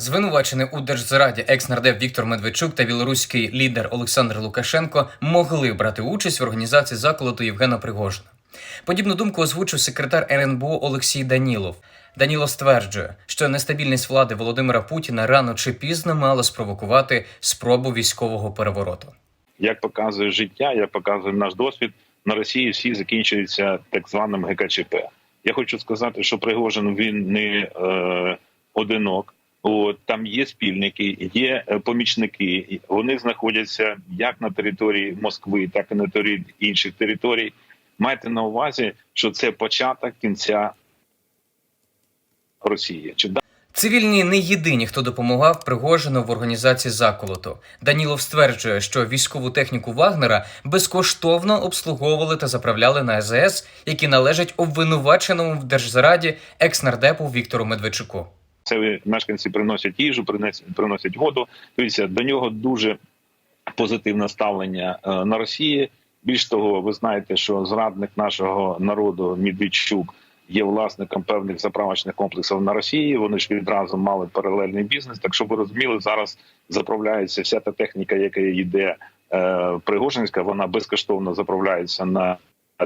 Звинувачений у держзраді екс-нардеп Віктор Медведчук та білоруський лідер Олександр Лукашенко могли брати участь в організації заколоту Євгена Пригожина. Подібну думку озвучив секретар РНБО Олексій Данілов. Данілов стверджує, що нестабільність влади Володимира Путіна рано чи пізно мала спровокувати спробу військового перевороту. як показує життя, як показує наш досвід, на Росії всі закінчуються так званим ГКЧП. Я хочу сказати, що Пригожин він не е, одинок. От там є спільники, є е, помічники. Вони знаходяться як на території Москви, так і на території інших територій. Майте на увазі, що це початок кінця Росії. Чи Цивільні не єдині, хто допомагав Пригожину в організації заколоту. Данілов стверджує, що військову техніку Вагнера безкоштовно обслуговували та заправляли на АЗС, які належать обвинуваченому в держзраді екс-нардепу Віктору Медведчуку. Це мешканці приносять їжу, приносять, воду. Дивіться, до нього дуже позитивне ставлення е, на Росії. Більш того, ви знаєте, що зрадник нашого народу Медведчук є власником певних заправочних комплексів на Росії. Вони ж відразу мали паралельний бізнес. Так щоб ви розуміли, зараз заправляється вся та техніка, яка йде е, Пригожинська, вона безкоштовно заправляється на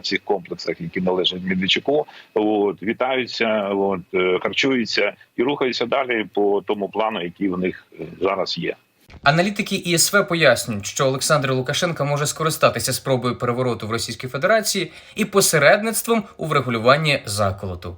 цих комплексах, які належать Медведчуку. От вітаються, от е, харчуються і рухаються далі по тому плану, який у них е, зараз є. Аналітики ІСВ пояснюють, що Олександр Лукашенко може скористатися спробою перевороту в Російській Федерації і посередництвом у врегулюванні заколоту.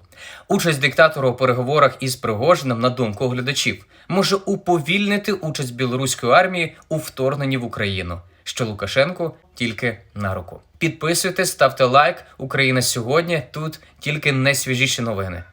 Участь диктатора у переговорах із Пригожиним, на думку глядачів, може уповільнити участь білоруської армії у вторгненні в Україну, що Лукашенку тільки на руку. Підписуйтесь, ставте лайк. Україна сьогодні тут тільки найсвіжіші новини.